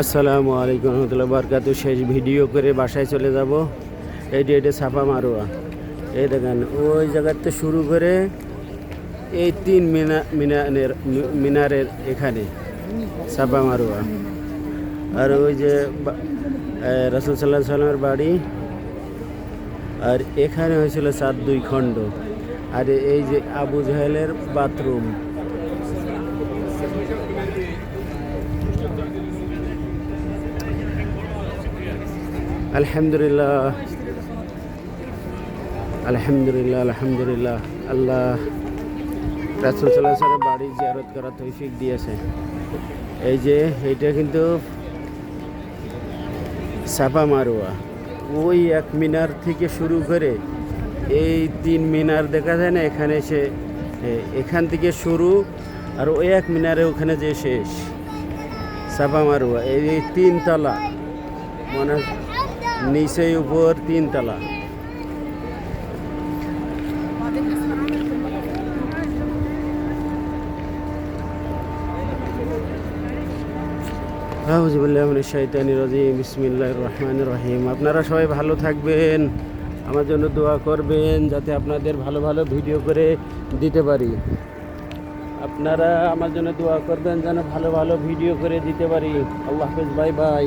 আসসালামু আলাইকুম রহমতুল্লাহ বরকাতু। শেষ ভিডিও করে বাসায় চলে যাব। এইটি এটা ছাপা মারোয়া। এই দেখেন, ওই জায়গাতে শুরু করে এই তিন মিনা মিনারের মিনারের এখানে ছাপা মারোয়া। আর ওই যে রসুল সাল্লাহ সাল্লামের বাড়ি। আর এখানে হয়েছিল সাত দুই খণ্ড। আর এই যে আবু জাহেলের বাথরুম। আলহামদুলিল্লাহ। আলহামদুলিল্লাহ আলহামদুলিল্লাহ। আল্লাহ রাসুল সাল্লাহ বাড়ি জিয়ারত করা তৌফিক দিয়েছে। এই যে, এইটা কিন্তু সাপা মারোয়া ওই এক মিনার থেকে শুরু করে এই তিন মিনার দেখা যায় না, এখানে সে এখান থেকে শুরু আর ওই এক মিনারে ওখানে যে শেষ। সাপা মারোয়া এই এই তিনতলা। মনে নিচে উপর তিনতলা। রহমান রহিম। আপনারা সবাই ভালো থাকবেন, আমার জন্য দোয়া করবেন, যাতে আপনাদের ভালো ভালো ভিডিও করে দিতে পারি। আপনারা আমার জন্য দোয়া করবেন, যেন ভালো ভালো ভিডিও করে দিতে পারি। আল্লাহ হাফেজ, বাই বাই।